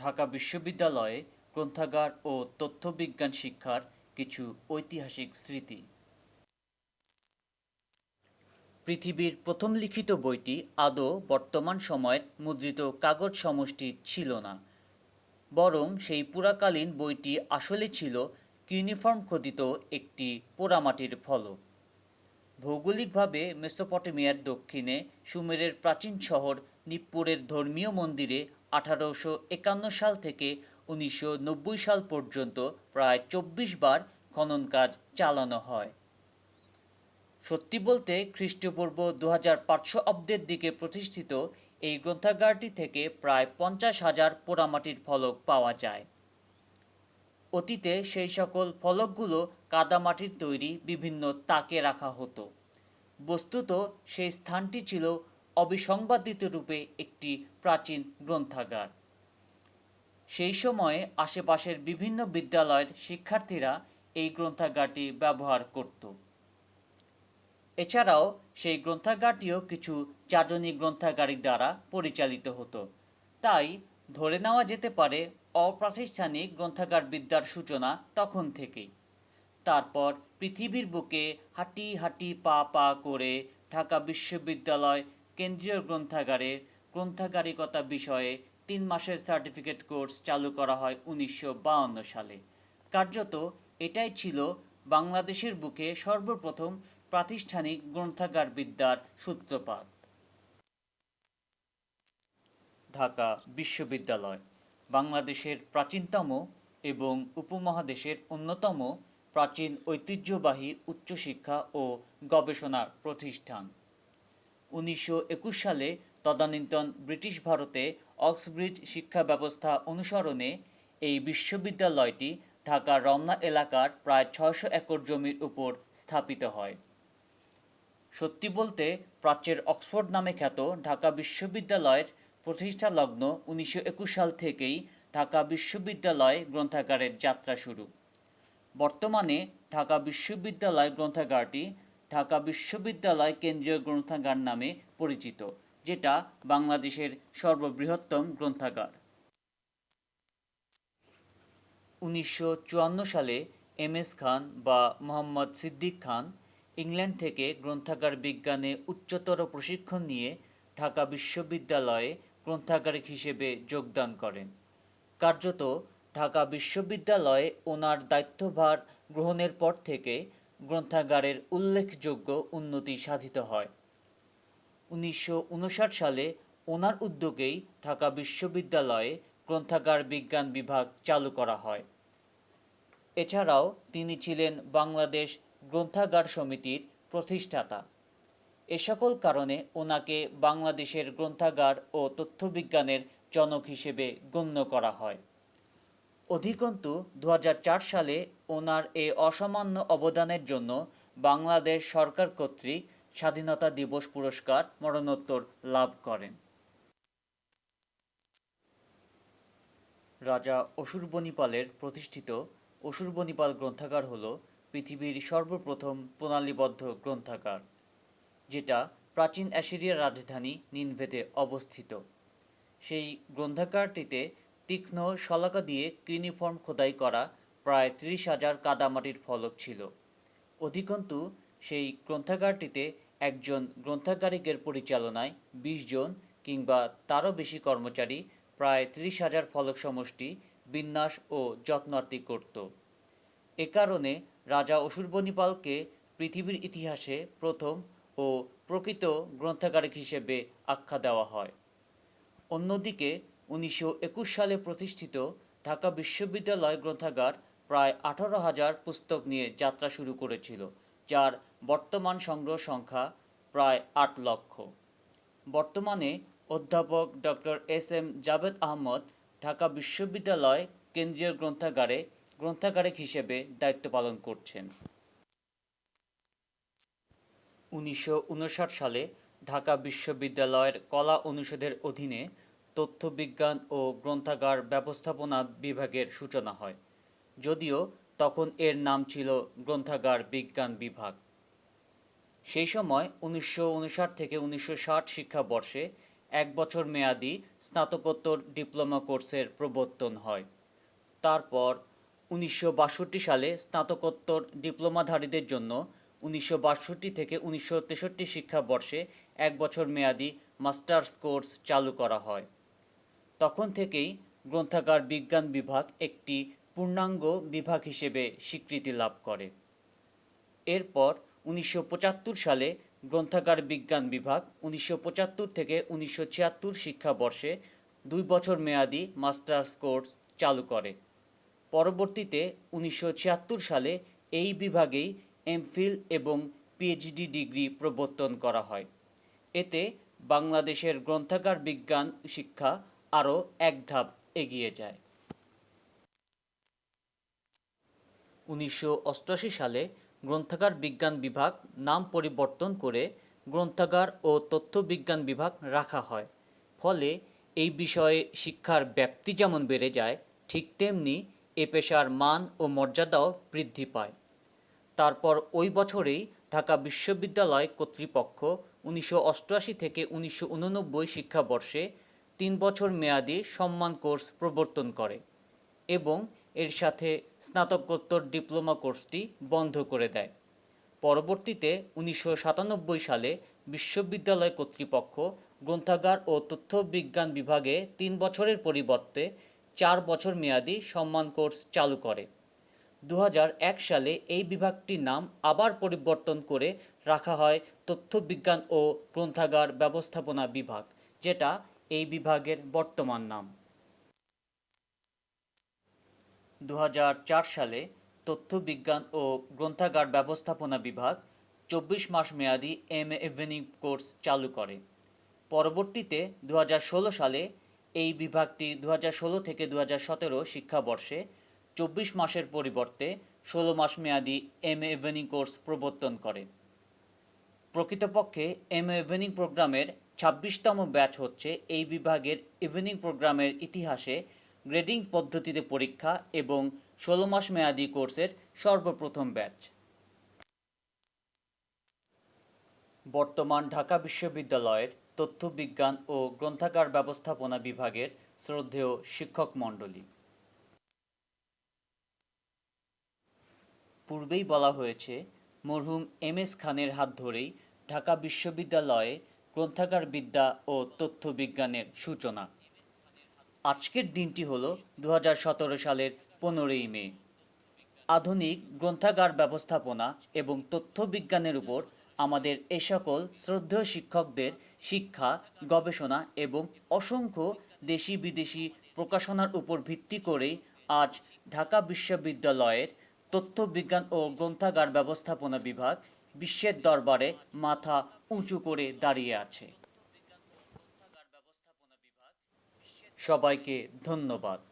ঢাকা বিশ্ববিদ্যালয়ে গ্রন্থাগার ও তথ্যবিজ্ঞান শিক্ষার কিছু ঐতিহাসিক স্মৃতি। পৃথিবীর প্রথম লিখিত বইটি আদৌ বর্তমান সময়ের মুদ্রিত কাগজ সমষ্টি ছিল না, বরং সেই পুরাকালীন বইটি আসলে ছিল কিউনিফর্ম খোদিত একটি পোড়ামাটির ফলক। ভৌগোলিকভাবে মেসোপটেমিয়ার দক্ষিণে সুমেরের প্রাচীন শহর নিপ্পুরের ধর্মীয় মন্দিরে আঠারোশো একান্ন সাল থেকে উনিশশো নব্বই সাল পর্যন্ত প্রায় চব্বিশ বার খনন কাজ চালানো হয়। সত্যি বলতে, খ্রিস্টপূর্ব দু হাজার পাঁচশো অব্দের দিকে প্রতিষ্ঠিত এই গ্রন্থাগারটি থেকে প্রায় পঞ্চাশ হাজার পোড়ামাটির ফলক পাওয়া যায়। অতীতে সেই সকল ফলকগুলো কাদামাটির তৈরি বিভিন্ন তাকে রাখা হতো। বস্তুত সেই স্থানটি ছিল অবিসংবাদিত রূপে একটি প্রাচীন গ্রন্থাগার। সেই সময়ে আশেপাশের বিভিন্ন বিদ্যালয়ের শিক্ষার্থীরা এই গ্রন্থাগারটি ব্যবহার করত। এছাড়াও সেই গ্রন্থাগারটিও কিছু চাটনি গ্রন্থাগারিক দ্বারা পরিচালিত হতো। তাই ধরে নেওয়া যেতে পারে অপ্রাতিষ্ঠানিক গ্রন্থাগার বিদ্যার সূচনা তখন থেকেই। তারপর পৃথিবীর বুকে হাঁটি হাঁটি পা পা করে ঢাকা বিশ্ববিদ্যালয় কেন্দ্রীয় গ্রন্থাগারে গ্রন্থাগারিকতা বিষয়ে তিন মাসের সার্টিফিকেট কোর্স চালু করা হয় উনিশশো সালে। কার্যত এটাই ছিল বাংলাদেশের বুকে সর্বপ্রথম প্রাতিষ্ঠানিক গ্রন্থাগার বিদ্যার সূত্রপাত। ঢাকা বিশ্ববিদ্যালয়, বাংলাদেশের প্রাচীনতম এবং উপমহাদেশের অন্যতম প্রাচীন ঐতিহ্যবাহী উচ্চশিক্ষা ও গবেষণা প্রতিষ্ঠান। উনিশশো একুশ সালে তদানীন্তন ব্রিটিশ ভারতে অক্সব্রিজ শিক্ষা ব্যবস্থা অনুসরণে এই বিশ্ববিদ্যালয়টি ঢাকার রমনা এলাকার প্রায় ছয়শো একর জমির উপর স্থাপিত হয়। সত্যি বলতে প্রাচ্যের অক্সফোর্ড নামে খ্যাত ঢাকা বিশ্ববিদ্যালয়ের প্রতিষ্ঠা লগ্ন উনিশশো একুশ সাল থেকেই ঢাকা বিশ্ববিদ্যালয় গ্রন্থাগারের যাত্রা শুরু। বর্তমানে ঢাকা বিশ্ববিদ্যালয় গ্রন্থাগারটি ঢাকা বিশ্ববিদ্যালয় কেন্দ্রীয় গ্রন্থাগার নামে পরিচিত, যেটা বাংলাদেশের সর্ববৃহত্তম গ্রন্থাগার। উনিশশো চুয়ান্ন সালে এম এস খান বা মোহাম্মদ সিদ্দিক খান ইংল্যান্ড থেকে গ্রন্থাগার বিজ্ঞানে উচ্চতর প্রশিক্ষণ নিয়ে ঢাকা বিশ্ববিদ্যালয়ে গ্রন্থাগারিক হিসেবে যোগদান করেন। কার্যত ঢাকা বিশ্ববিদ্যালয়ে ওনার দায়িত্বভার গ্রহণের পর থেকে গ্রন্থাগারের উল্লেখযোগ্য উন্নতি সাধিত হয়। উনিশশো উনষাট সালে ওনার উদ্যোগেই ঢাকা বিশ্ববিদ্যালয়ে গ্রন্থাগার বিজ্ঞান বিভাগ চালু করা হয়। এছাড়াও তিনি ছিলেন বাংলাদেশ গ্রন্থাগার সমিতির প্রতিষ্ঠাতা। এ সকল কারণে ওনাকে বাংলাদেশের গ্রন্থাগার ও তথ্যবিজ্ঞানের জনক হিসেবে গণ্য করা হয়। অধিকন্তু দু হাজার চার সালে ওনার এ অসামান্য অবদানের জন্য বাংলাদেশ সরকার কর্তৃক স্বাধীনতা দিবস পুরস্কার মরণোত্তর লাভ করেন। রাজা অসুরবনিপালের প্রতিষ্ঠিত অসুরবনিপাল গ্রন্থাগার হল পৃথিবীর সর্বপ্রথম প্রণালীবদ্ধ গ্রন্থাগার, যেটা প্রাচীন অ্যাসিরিয়ার রাজধানী নিনভেতে অবস্থিত। সেই গ্রন্থাগারটিতে তীক্ষ্ণ শলাকা দিয়ে কিউনিফর্ম খোদাই করা প্রায় ত্রিশ হাজার কাদামাটির ফলক ছিল। অধিকন্তু, সেই গ্রন্থাগারটিতে একজন গ্রন্থাগারিকের পরিচালনায় বিশ জন কিংবা তারও বেশি কর্মচারী প্রায় ত্রিশ হাজার ফলক সমষ্টি বিন্যাস ও যত্নার্থী করত। এ কারণে রাজা অসুরবনিপালকে পৃথিবীর ইতিহাসে প্রথম ও প্রকৃত গ্রন্থাগারিক হিসেবে আখ্যা দেওয়া হয়। অন্যদিকে উনিশশো একুশ সালে প্রতিষ্ঠিত ঢাকা বিশ্ববিদ্যালয় গ্রন্থাগার প্রায় আঠারো হাজার পুস্তক নিয়ে যাত্রা শুরু করেছিল, যার বর্তমান সংগ্রহ সংখ্যা প্রায় আট লক্ষ। বর্তমানে অধ্যাপক doctor S M Javed Ahmad Dhaka বিশ্ববিদ্যালয় কেন্দ্রীয় গ্রন্থাগারে গ্রন্থাগারিক হিসেবে দায়িত্ব পালন করছেন। উনিশশো উনষাট সালে ঢাকা বিশ্ববিদ্যালয়ের কলা অনুষদের অধীনে তথ্যবিজ্ঞান ও গ্রন্থাগার ব্যবস্থাপনা বিভাগের সূচনা হয়, যদিও তখন এর নাম ছিল গ্রন্থাগার বিজ্ঞান বিভাগ। সেই সময় উনিশশো উনষাট থেকে উনিশশো ষাট শিক্ষাবর্ষে এক বছর মেয়াদি স্নাতকোত্তর ডিপ্লোমা কোর্সের প্রবর্তন হয়। তারপর উনিশশো বাষট্টি সালে স্নাতকোত্তর ডিপ্লোমাধারীদের জন্য উনিশশো বাষট্টি থেকে উনিশশো তেষট্টি শিক্ষাবর্ষে এক বছর মেয়াদি মাস্টার্স কোর্স চালু করা হয়। তখন থেকেই গ্রন্থাগার বিজ্ঞান বিভাগ একটি পূর্ণাঙ্গ বিভাগ হিসেবে স্বীকৃতি লাভ করে। এরপর উনিশশো পঁচাত্তর সালে গ্রন্থাগার বিজ্ঞান বিভাগ উনিশশো পঁচাত্তর থেকে উনিশশো ছিয়াত্তর শিক্ষাবর্ষে দুই বছর মেয়াদি মাস্টার্স কোর্স চালু করে। পরবর্তীতে উনিশশো ছিয়াত্তর সালে এই বিভাগেই এমফিল এবং পিএইচডি ডিগ্রি প্রবর্তন করা হয়। এতে বাংলাদেশের গ্রন্থাগার বিজ্ঞান শিক্ষা আরও এক ধাপ এগিয়ে যায়। উনিশশো অষ্টআশি সালে গ্রন্থাগার বিজ্ঞান বিভাগ নাম পরিবর্তন করে গ্রন্থাগার ও তথ্য বিজ্ঞান বিভাগ রাখা হয়। ফলে এই বিষয়ে শিক্ষার ব্যাপ্তি যেমন বেড়ে যায়, ঠিক তেমনি এ পেশার মান ও মর্যাদাও বৃদ্ধি পায়। তারপর ওই বছরেই ঢাকা বিশ্ববিদ্যালয় কর্তৃপক্ষ উনিশশো অষ্টআশি থেকে উনিশশো উননব্বই শিক্ষাবর্ষে তিন বছর মেয়াদি সম্মান কোর্স প্রবর্তন করে এবং এর সাথে স্নাতকোত্তর ডিপ্লোমা কোর্সটি বন্ধ করে দেয়। পরবর্তীতে উনিশশো সাতানব্বই সালে বিশ্ববিদ্যালয় কর্তৃপক্ষ গ্রন্থাগার ও তথ্য বিজ্ঞান বিভাগে তিন বছরের পরিবর্তে চার বছর মেয়াদি সম্মান কোর্স চালু করে। দু হাজার এক সালে এই বিভাগটির নাম আবার পরিবর্তন করে রাখা হয় তথ্য বিজ্ঞান ও গ্রন্থাগার ব্যবস্থাপনা বিভাগ, যেটা এই বিভাগের বর্তমান নাম। দু হাজার চার সালে তথ্য বিজ্ঞান ও গ্রন্থাগার ব্যবস্থাপনা বিভাগ চব্বিশ মাস মেয়াদি এম এ ইভিনিং কোর্স চালু করে। পরবর্তীতে দু হাজার ষোলো সালে এই বিভাগটি দু হাজার ষোলো থেকে দু হাজার সতেরো শিক্ষাবর্ষে চব্বিশ মাসের পরিবর্তে ষোলো মাস মেয়াদি এম এ ইভিনিং কোর্স প্রবর্তন করে। প্রকৃতপক্ষে এম এ ইভিনিং প্রোগ্রামের ছাব্বিশতম ব্যাচ হচ্ছে এই বিভাগের ইভিনিং প্রোগ্রামের ইতিহাসে গ্রেডিং পদ্ধতিতে পরীক্ষা এবং ষোলো মাস মেয়াদি কোর্সের সর্বপ্রথম ব্যাচ। বর্তমান ঢাকা বিশ্ববিদ্যালয়ের তথ্য বিজ্ঞান ও গ্রন্থাগার ব্যবস্থাপনা বিভাগের শ্রদ্ধেয় শিক্ষক মণ্ডলী। পূর্বেই বলা হয়েছে, মরহুম এম এস খানের হাত ধরেই ঢাকা বিশ্ববিদ্যালয়ে গ্রন্থাগার বিদ্যা ও তথ্য বিজ্ঞানের সূচনা। আজকের দিনটি হল দু হাজার সতেরো সালের পনেরোই মে। আধুনিক গ্রন্থাগার ব্যবস্থাপনা এবং তথ্য বিজ্ঞানের উপর আমাদের এ সকল শ্রদ্ধেয় শিক্ষকদের শিক্ষা, গবেষণা এবং অসংখ্য দেশি বিদেশি প্রকাশনার উপর ভিত্তি করেই আজ ঢাকা বিশ্ববিদ্যালয়ের তথ্য বিজ্ঞান ও গ্রন্থাগার ব্যবস্থাপনা বিভাগ বিশ্বের দরবারে মাথা উঁচু করে দাঁড়িয়ে আছে। সবাইকে ধন্যবাদ।